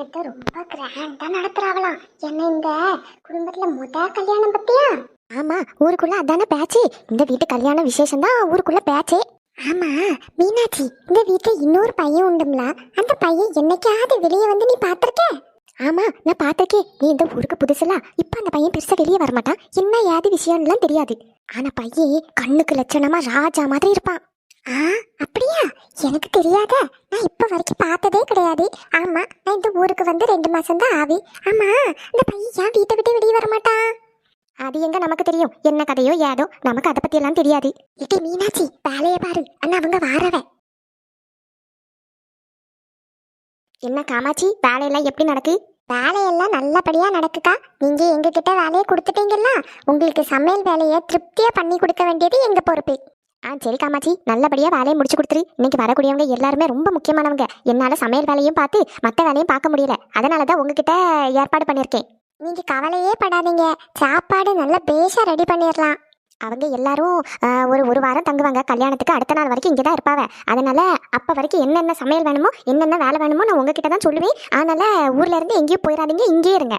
கல்யாணத்தை ரொம்ப கிராண்டா நடத்துறாங்களாம் என்ன இந்த குடும்பத்துல முத கல்யாணம் பத்தியா? ஆமா ஊருக்குள்ள அதானே பேச்சு. இந்த வீட்டு கல்யாண விசேஷம் தான் ஊருக்குள்ள பேச்சே. ஆமா மீனாட்சி இந்த வீட்டுல இன்னொரு பையன் உண்டும்ல? அந்த பையன் என்னைக்காவது வெளியே வந்து நீ பாத்திருக்க? ஆமா நான் பார்த்திருக்கேன் நீ இந்த ஊருக்கு புதுசுல? இப்ப அந்த பையன் பெருசா வெளியே வரமாட்டான். என்ன ஏது விஷயம்லாம் தெரியாது. ஆனா பையன் கண்ணுக்கு லட்சணமா ராஜா மாதிரி இருப்பான். ஆ அப்படியா? எனக்கு தெரியாத? நான் இப்ப வரைக்கும் பார்த்ததே கிடையாது. ஆமா நான் இந்த ஊருக்கு வந்து ரெண்டு மாசம் தான் ஆவி. ஆமா இந்த பையன் ஏன் வீட்டை விட்டு வெளியே வரமாட்டான் அது எங்க நமக்கு தெரியும். என்ன கதையோ ஏதோ நமக்கு அதை பத்தி எல்லாம் தெரியாது. இட்டி மீனாட்சி வேலைய பாரு. அண்ணா அவங்க வாரவன் என்ன காமாட்சி வேலையெல்லாம் எப்படி நடக்கு? வேலையெல்லாம் நல்லபடியா நடக்குக்கா? நீங்க எங்ககிட்ட வேலையை கொடுத்துட்டீங்கல்ல. உங்களுக்கு சமையல் வேலையை திருப்தியா பண்ணி கொடுக்க வேண்டியது எங்க பொறுப்பு? ஆ சரி காமாட்சி நல்லபடியா வேலையை முடிச்சு கொடுத்துரு. இன்னைக்கு வரக்கூடியவங்க எல்லாருமே ரொம்ப முக்கியமானவங்க. என்னால சமையல் வேலையும் பார்த்து மற்ற வேலையும் பார்க்க முடியல. அதனால தான் உங்ககிட்ட ஏற்பாடு பண்ணியிருக்கேன். நீங்க கவலையே படாதீங்க. சாப்பாடு நல்லா பேஷா ரெடி பண்ணிடலாம் அவங்க எல்லாரும் ஒரு ஒரு வாரம் தங்குவாங்க. கல்யாணத்துக்கு அடுத்த நாள் வரைக்கும் இங்கே தான் இருப்பாங்க அதனால அப்போ வரைக்கும் என்னென்ன சமையல் வேணுமோ என்னென்ன வேலை வேணுமோ நான் உங்ககிட்ட தான் சொல்லுவேன். அதனால ஊர்ல இருந்து எங்கேயும் போயிடாதீங்க இங்கேயே இருங்க.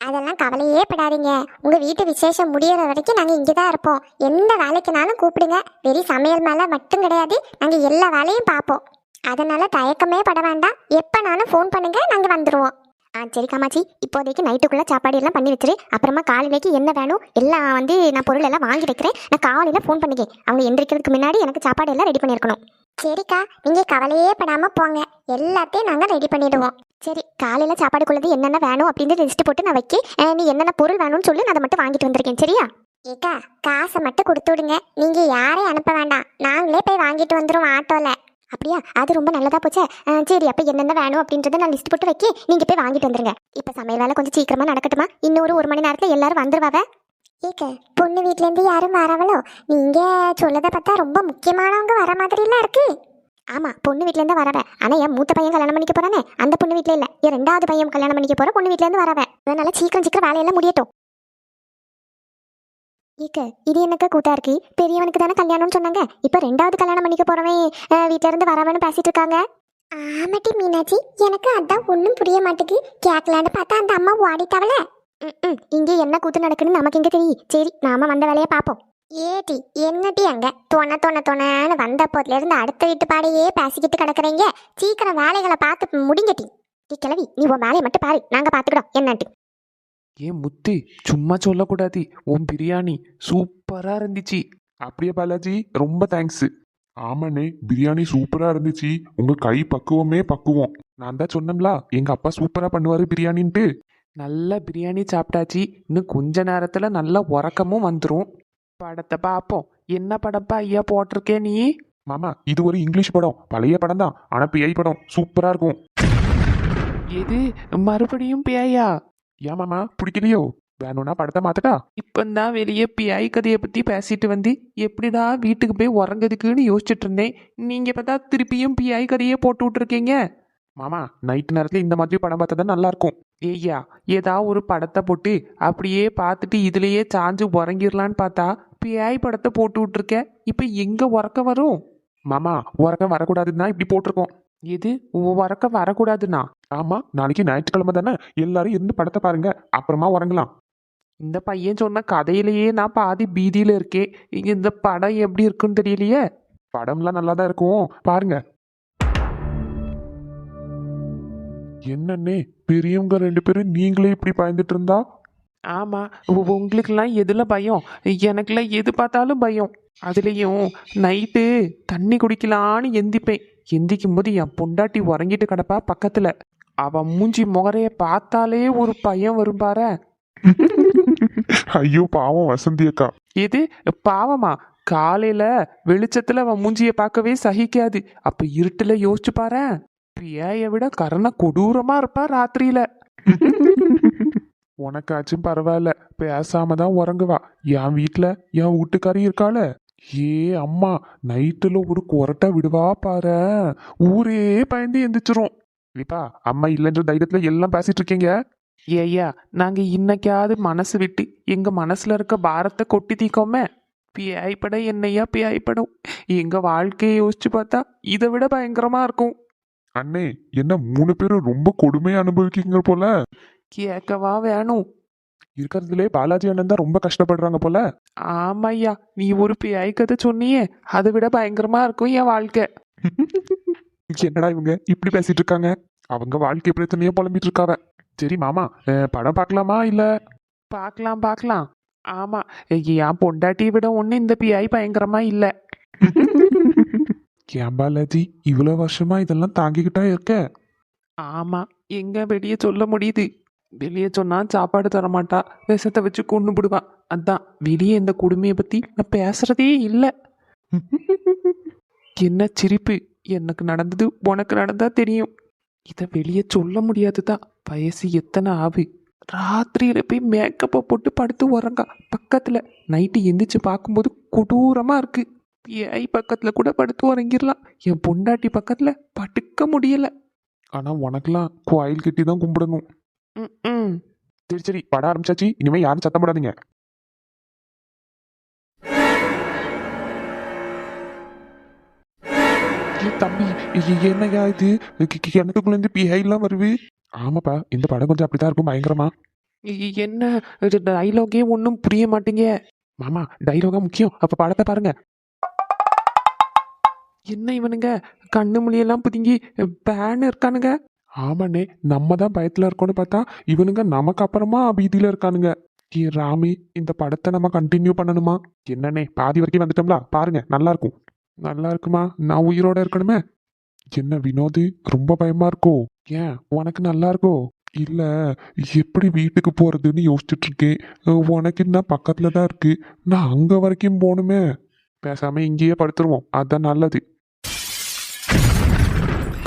அதெல்லாம் கவலையே படாதீங்க. உங்க வீட்டு விசேஷம் முடியற வரைக்கும் நாங்க இங்கே தான் இருப்போம். எந்த வேலைக்குனாலும் கூப்பிடுங்க. வெறும் சமையல் மேல மட்டும் கிடையாது. நாங்க எல்லா வேலையும் பார்ப்போம். அதனால தயக்கமே பட வேண்டாம். எப்பனாலும் ஃபோன் பண்ணுங்க நாங்க வந்துருவோம். ஆ சரி காமாச்சி இப்போதைக்கு நைட்டுக்குள்ளே சாப்பாடு எல்லாம் பண்ணி வச்சிரு. அப்புறமா காலையிலேக்கு என்ன வேணும்? எல்லாம் வந்து நான் பொருள் எல்லாம் வாங்கி வைக்கிறேன். நான் காலையில் ஃபோன் பண்ணிக்கேன் அவங்க எந்திரிக்கிறதுக்கு முன்னாடி எனக்கு சாப்பாடு எல்லாம் ரெடி பண்ணியிருக்கணும். சரிக்கா. நீங்கள் கவலையே படாமல் போங்க. எல்லாத்தையும் நாங்கள் ரெடி பண்ணிடுவோம். சரி காலையில சாப்பாடுக்குள்ளது என்னென்ன வேணும் அப்படின்னு லிஸ்ட் போட்டு நான் வைக்க நீ என்னென்ன பொருள் வேணும்னு சொல்லி நான் அதை மட்டும் வாங்கிட்டு வந்திருக்கேன் சரியா? ஏக்கா காசை மட்டும் கொடுத்து விடுங்க. நீங்க யாரையும் அனுப்ப வேண்டாம். நாங்களே போய் வாங்கிட்டு வந்துருவோம் ஆட்டோல. அப்படியா? அது ரொம்ப நல்லதா போச்சே. சரி அப்ப என்னென்ன வேணும் அப்படின்றத நான் லிஸ்ட் போட்டு வைக்க நீங்க போய் வாங்கிட்டு வந்துருங்க. இப்ப சமையல் வேலை கொஞ்சம் சீக்கிரமா நடக்கட்டுமா? இன்னொரு ஒரு மணி நேரத்துல எல்லாரும் வந்துருவாவ? ஏக்க பொண்ணு வீட்ல இருந்து யாரும் வரவளோ? நீங்க சொல்லத பார்த்தா ரொம்ப முக்கியமானவங்க வர மாதிரி எல்லாம் இருக்கு. ஆமா பொண்ணு வீட்ல இருந்து வரவ. ஆனா என் மூத்த பையன் கல்யாணம் பண்ணிக்க போறானே? அந்த பொண்ணு வீட்ல இல்ல. என் ரெண்டாவது பையன் கல்யாணம் பண்ணிக்க போற பொண்ணு வீட்ல இருந்து வரவ. அதனால சீக்கிரம் சீக்கிரம் வேலையெல்லாம் முடியட்டும். ஏக்க இது என்னக்க கூட்டா இருக்கு? பெரியவனுக்கு தானே கல்யாணம்னு சொன்னாங்க. இப்ப ரெண்டாவது கல்யாணம் பண்ணிக்க போறவன் வீட்ல இருந்து வரவன்னு பேசிட்டு இருக்காங்க. ஆமாட்டி மீனாட்சி. எனக்கு அதான் ஒன்றும் புரிய மாட்டேங்குது. கேட்கலான்னு பார்த்தா அந்த அம்மா ஓடிட்டாவல ம் இங்கே என்ன கூத்து நடக்குன்னு நமக்கு எங்க தெரியும். சரி நாம வந்த வேலையை பார்ப்போம். ஏடி என்னடி அங்க? தொண தொண தொணன்னு வந்த போதுல இருந்து அடுத்த வீட்டு பாடையே பேசிக்கிட்டு கிடக்குறீங்க. சீக்கிரம் வேலைகளை பார்த்து முடிங்கட்டி டி கிளவி நீ உன் வேலையை மட்டும் பாரு. நாங்க பாத்துக்கிறோம் என்னன்ட்டு. ஏன் முத்து சும்மா சொல்லக்கூடாது. உன் பிரியாணி சூப்பரா இருந்துச்சு. அப்படியே பாலாஜி ரொம்ப தேங்க்ஸ் ஆமாண்ணே பிரியாணி சூப்பரா இருந்துச்சு. உங்க கை பக்குவமே பக்குவம். நான் தான் சொன்னேன்ல எங்க அப்பா சூப்பரா பண்ணுவாரு பிரியாணின்ட்டு. நல்ல பிரியாணி சாப்பிட்டாச்சு. இன்னும் கொஞ்ச நேரத்துல நல்ல உறக்கமும் வந்துடும் படத்தை பார்ப்போம் என்ன படப்பா ஐயா போட்டிருக்கே நீ? மாமா இது ஒரு இங்கிலீஷ் படம். பழைய படம் தான். ஆனா பேய் படம் சூப்பரா இருக்கும். எது? மறுபடியும் பேயா ஏன் மாமா பிடிக்கலையோ? வேணும்னா படத்தை மாத்தட்டா இப்பந்தான் வெளியே பியாய் கதையை பத்தி பேசிட்டு வந்து. எப்படிடா வீட்டுக்கு போய் உறங்குறதுக்குன்னு யோசிச்சுட்டு இருந்தேன். நீங்க பார்த்தா திருப்பியும் பியாய் கதையே போட்டு விட்டுருக்கீங்க. மாமா நைட் நேரத்தில் இந்த மாதிரி படம் பார்த்தா தான் நல்லா இருக்கும் ஏய்யா ஏதாவது ஒரு படத்தை போட்டு அப்படியே பார்த்துட்டு இதுலயே சாஞ்சு உறங்கிடலான்னு பார்த்தா பியாய் படத்தை போட்டு விட்டுருக்க? இப்போ எங்க உறக்க வரும்? மாமா உறக்கம் வரக்கூடாதுன்னா இப்படி போட்டிருக்கோம். எது? உறக்க வரக்கூடாதுண்ணா ஆமா நாளைக்கு ஞாயிற்றுக்கிழமை தானே? எல்லாரும் இருந்து படத்தை பாருங்க அப்புறமா உறங்கலாம். இந்த பையன் சொன்ன கதையிலேயே நான் பாதி பீதியில இருக்கேன். இங்க இந்த படம் எப்படி இருக்குன்னு தெரியலையே? படம்லாம் நல்லா தான் இருக்கும். பாருங்க. என்னண்ணே பெரியவங்க ரெண்டு பேரும் நீங்களே இப்படி பயந்துட்டு இருந்தா? ஆமா உ- உங்களுக்கெல்லாம் எதுல பயம்? எனக்குலாம் எது பார்த்தாலும் பயம். அதுலேயும் நைட்டு தண்ணி குடிக்கலான்னு எந்திப்பேன். எந்திக்கும் போது என் பொண்டாட்டி உறங்கிட்டு கிடப்பா பக்கத்துல. அவ மூஞ்சி முகரைய பார்த்தாலே ஒரு பயம் வரும் பாரு. ஐயோ பாவம் வசந்தி அக்கா. இது பாவமா? காலையில வெளிச்சத்துல அவன் மூஞ்சிய பார்க்கவே சகிக்காது. அப்ப இருட்டுல யோசிச்சு பாரு. பியாய விட கரண கொடூரமா இருப்பா ராத்திரியில. உனக்காச்சும் பரவாயில்ல பேசாம தான் உறங்குவா. என் வீட்ல என் வீட்டுக்காரி இருக்காள. ஏ அம்மா நைட்டுல ஒரு கொரட்டை விடுவா பாரு. ஊரே பயந்து எந்திரிச்சிரும். இப்பா அம்மா இல்லைன்ற தைரியத்துல எல்லாம் பேசிட்டு இருக்கீங்க? ஏய்யா நாங்க இன்னைக்காவது மனசு விட்டு எங்க மனசுல இருக்க பாரத்தை கொட்டி தீக்கோமே பியாய்ப்பட என்னையா பியாய்ப்படும். எங்க வாழ்க்கையை யோசிச்சு பார்த்தா இதை விட பயங்கரமா இருக்கும். அண்ணே என்ன மூணு பேரும் ரொம்ப கொடுமையா அனுபவிக்கீங்க போல? கேட்கவா வேணும் இருக்கிறதுலே பாலாஜி அண்ணன் தான் ரொம்ப கஷ்டப்படுறாங்க போல? ஆமாய்யா நீ ஒரு பேய் கதை சொன்னியே அதை விட பயங்கரமா இருக்கும் என் வாழ்க்கை. என்னடா இவங்க இப்படி பேசிட்டு இருக்காங்க? அவங்க வாழ்க்கை பிரச்சனையே புலம்பிட்டு இருக்காவ சரி மாமா படம் பார்க்கலாமா இல்ல? பார்க்கலாம் பார்க்கலாம். ஆமா என் பொண்டாட்டியை விட ஒண்ணு இந்த பிஐ பயங்கரமா இல்ல. ஏன் பாலாஜி இவ்வளவு வருஷமா இதெல்லாம் தாங்கிக்கிட்டா இருக்க? ஆமா எங்க வெளியே சொல்ல முடியுது. வெளியே சொன்னா சாப்பாடு தர மாட்டா விஷத்தை வச்சு கொண்டு விடுவா அதான் வெளியே இந்த கொடுமையை பத்தி நான் பேசுறதே இல்ல. என்ன சிரிப்பு. எனக்கு நடந்தது உனக்கு நடந்தா தெரியும். இதை வெளியே சொல்ல முடியாதுதான் வயசு எத்தனை ஆகு ராத்திரியில போய் மேக்கப்பை போட்டு படுத்து உறங்கா. பக்கத்துல நைட்டு எந்திரிச்சு பார்க்கும்போது கொடூரமா இருக்கு. ஏய் பக்கத்துல கூட படுத்து உறங்கிடலாம் என் பொண்டாட்டி பக்கத்துல படுக்க முடியல. ஆனா உனக்கெல்லாம் கோயில் கட்டி தான் கும்பிடணும். ம், ம் சரி சரி பட ஆரம்பிச்சாச்சு. இனிமே யாரும் சத்தம் போடாதீங்க. தம்பி என்னய்யா இது? கி- கி- கிணத்துக்குள்ள இருந்து பிஹைலாம் வருது. ஆமாப்பா இந்த படம் கொஞ்சம் அப்படிதான் இருக்கும் பயங்கரமா. என்ன? டைலாகே ஒன்றும் புரிய மாட்டேங்க. மாமா டைலாகா முக்கியம். அப்ப படத்தை பாருங்க. என்ன இவனுங்க? கண்ணு மொழியெல்லாம் புதுங்கி பேன் இருக்கானுங்க. ஆமாண்ணே நம்ம தான் பயத்தில் இருக்கோம்னு பார்த்தா இவனுங்க நமக்கு அப்புறமா பீதியில இருக்கானுங்க. ஏ ராமி இந்த படத்தை நம்ம கண்டினியூ பண்ணணுமா? என்னண்ணே பாதி வரைக்கும் வந்துட்டோம்ல பாருங்க நல்லா இருக்கும். நல்லா இருக்குமா? நான் உயிரோட இருக்கணுமே? என்ன வினோது ரொம்ப பயமா இருக்கோ? ஏன் உனக்கு நல்லா இருக்கோ? இல்ல எப்படி வீட்டுக்கு போறதுன்னு யோசிச்சுட்டு இருக்கேன் உனக்கு என்ன பக்கத்துல தான் இருக்கு. நான் அங்க வரைக்கும் போகணுமே. பேசாம இங்கேயே படுத்துருவோம் அதான் நல்லது.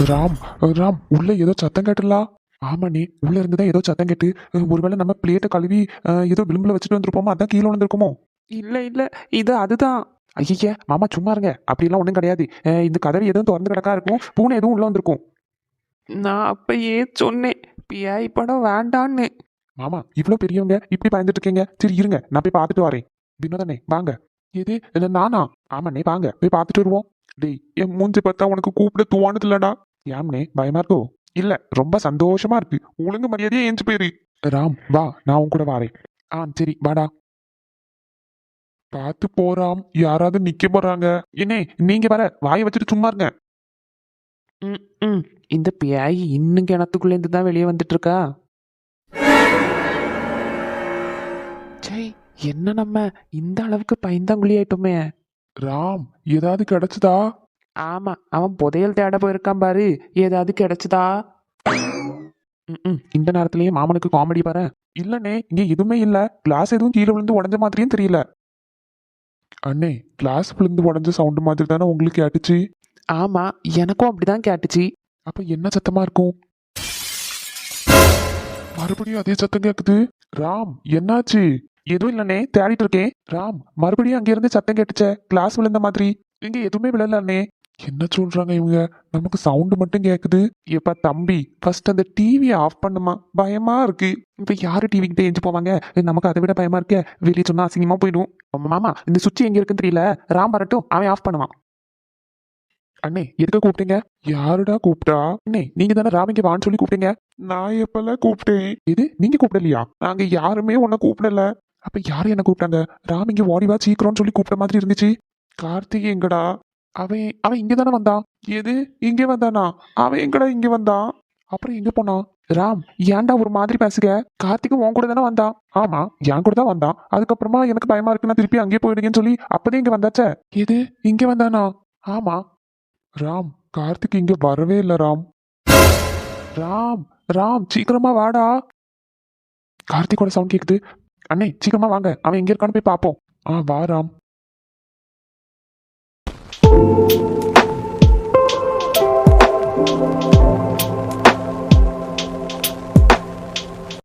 ராம் ராம் உள்ள ஏதோ சத்தம் கேட்டலா ஆமாண்ணே உள்ள இருந்துதான் ஏதோ சத்தம் கேட்டு ஒருவேளை நம்ம பிளேட்டை கழுவி ஏதோ விளிம்புல வச்சுட்டு வந்திருப்போமா அதான் கீழே வந்திருக்குமோ இல்ல இல்ல இது அதுதான். ஐயா மாமா சும்மா இருங்க அப்படிலாம் ஒன்றும் கிடையாது. இந்த கதவு எதுவும் திறந்து கிடக்கா இருக்கும் பூனை எதுவும் உள்ள வந்திருக்கும். நான் அப்பயே சொன்னேன் பிஐ படம் வேண்டான்னு. மாமா இவ்வளோ பெரியவங்க இப்படி பயந்துட்டு இருக்கீங்க. சரி இருங்க நான் போய் பார்த்துட்டு வரேன். வினோதனே வாங்க. எது நானா? ஆமாண்ணே வாங்க போய் பார்த்துட்டு வருவோம். டேய் என் மூஞ்சி பார்த்தா உனக்கு கூப்பிட துவானது இல்லடா. ஏம்னே பயமா இருக்கோ? இல்ல ரொம்ப சந்தோஷமா இருக்கு. ஒழுங்கு மரியாதையே ஏஞ்சு போயிரு. ராம் வா நான் உன் கூட வாரேன். ஆ சரி வாடா. பார்த்து போறாம் யாராவது நிக்க போறாங்க. என்னே நீங்க வர. வாயை வச்சுட்டு சும்மா இருங்க. ம் இந்த பிஐ இன்னும் கிணத்துக்குள்ளேருந்து தான் வெளியே வந்துட்டு இருக்கா? சே என்ன நம்ம? இந்த அளவுக்கு பயந்தாங்குழி ஆயிட்டோமே. ராம் ஏதாவது கிடைச்சதா? ஆமா அவன் புதையல் தேட போயிருக்கான் பாரு. ஏதாவது கிடைச்சதா? ம்ம். இந்த நேரத்திலேயே மாமனுக்கு காமெடி பாரு. இல்லனே இங்க எதுவுமே இல்ல. கிளாஸ் எதுவும் கீழே விழுந்து உடஞ்ச மாதிரியும் தெரியல. அண்ணே கிளாஸ் விழுந்து உடஞ்ச சவுண்ட் மாதிரி தானே உங்களுக்கு கேட்டுச்சு? ஆமா எனக்கும் அப்படிதான் கேட்டுச்சு. அப்ப என்ன சத்தமா இருக்கும்? மறுபடியும் அதே சத்தம் கேக்குது. ராம் என்னாச்சு? எதுவும் இல்லனே தேடிட்டு இருக்கேன். ராம் மறுபடியும் அங்க இருந்து சத்தம் கேட்டுச்சே கிளாஸ் விழுந்த மாதிரி. இங்க எதுவுமே விழல அண்ணே என்ன சொல்றாங்க இவங்க? நமக்கு சவுண்ட் மட்டும் கேக்குது. எப்பா தம்பி ஃபர்ஸ்ட் அந்த டிவியை ஆஃப் பண்ணுமா பயமா இருக்கு. இப்ப யாரு டிவி கிட்ட எஞ்சி போவாங்க? நமக்கு அதை விட பயமா இருக்க. வெளியே சொன்னா அசிங்கமா போயிடும். மாமா இந்த சுவிட்ச் எங்க இருக்குன்னு தெரியல. ராம் வரட்டும். அவன் ஆஃப் பண்ணுவான். அண்ணே எதுக்கு கூப்பிட்டீங்க? யாருடா கூப்பிட்டா? அண்ணே நீங்க தானே ராமிங்க வான்னு சொல்லி கூப்பிட்டீங்க? நான் எப்பெல்லாம் கூப்பிட்டேன்? இது நீங்க கூப்பிடலையா? நாங்க யாருமே உன்னை கூப்பிடல. அப்ப யாரு என்ன கூப்பிட்டாங்க? ராமிங்க ஓடி வா சீக்கிரம்னு சொல்லி கூப்பிட்ட மாதிரி இருந்துச்சு. கார்த்திக் எங்கடா? அவன் அவன் இங்கே தானே வந்தான்? எது? இங்கே வந்தானா? அவன் எங்கடா இங்கே வந்தான்? அப்புறம் எங்க போனான்? ராம் ஏன்டா ஒரு மாதிரி பேசுக? கார்த்திக்கும் உன் கூட தானே வந்தான்? ஆமா என் கூட தான் வந்தான். அதுக்கப்புறமா எனக்கு பயமா இருக்குன்னா திருப்பி அங்கேயே போயிடுங்கன்னு சொல்லி அப்பதே இங்க வந்தாச்சே? எது? இங்கே வந்தானா? ஆமா. ராம் கார்த்திக் இங்க வரவே இல்ல ராம். ராம் ராம் சீக்கிரமா வாடா. கார்த்திகோட சவுண்ட் கேக்குது. அண்ணே சீக்கிரமா வாங்க. அவன் எங்க இருக்கான்னு போய் பாப்போம் ஆ வா ராம். you.